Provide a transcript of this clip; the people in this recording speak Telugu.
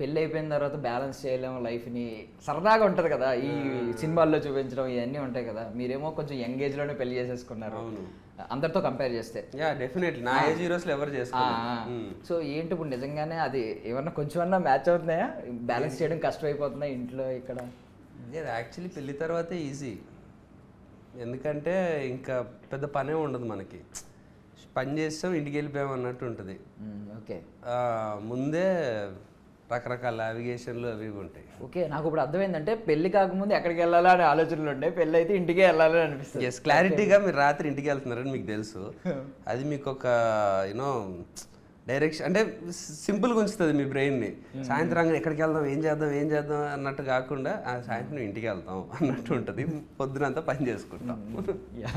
పెళ్ళి అయిపోయిన తర్వాత బ్యాలెన్స్ చేయలేము లైఫ్ని సరదాగా ఉంటుంది కదా. ఈ సినిమాల్లో చూపించడం ఇవన్నీ ఉంటాయి కదా. మీరేమో కొంచెం యంగ్ ఏజ్లోనే పెళ్ళి చేసేసుకున్నారు. అవును. అందరితో కంపేర్ చేస్తే. Yeah definitely. నా ఏజ్ హీరోస్లో ఎవరు ఆ. సో ఏంటి ఇప్పుడు నిజంగానే అది ఏమన్నా కొంచెం అన్నా మ్యాచ్ అవుతున్నాయా? బ్యాలెన్స్ చేయడం కష్టం అయిపోతున్నాయి ఇంట్లో ఇక్కడ? యాక్చువల్లీ పెళ్ళి తర్వాతే ఈజీ. ఎందుకంటే ఇంకా పెద్ద పనే ఉండదు మనకి. పని చేస్తాం ఇంటికి వెళ్ళిపోయాం అన్నట్టు ఉంటుంది. ఓకే. ముందే రకరకాల నావిగేషన్లు అవి ఉంటాయి. ఓకే నాకు ఇప్పుడు అర్థమైందంటే పెళ్ళి కాకముందు ఎక్కడికి వెళ్ళాలా అనే ఆలోచనలు ఉండే పెళ్ళి అయితే ఇంటికే వెళ్ళాలని అనిపిస్తుంది. ఎస్ క్లారిటీగా మీరు రాత్రి ఇంటికి వెళ్తున్నారని మీకు తెలుసు. అది మీకు ఒక యూనో డైరెక్షన్ అంటే సింపుల్గా ఉంచుతుంది మీ బ్రెయిన్ని సాయంత్రం ఎక్కడికి వెళ్దాం ఏం చేద్దాం ఏం చేద్దాం అన్నట్టు కాకుండా ఆ సాయంత్రం ఇంటికి వెళ్తాం అన్నట్టు ఉంటుంది. పొద్దునంతా పని చేసుకుంటాం. Yeah.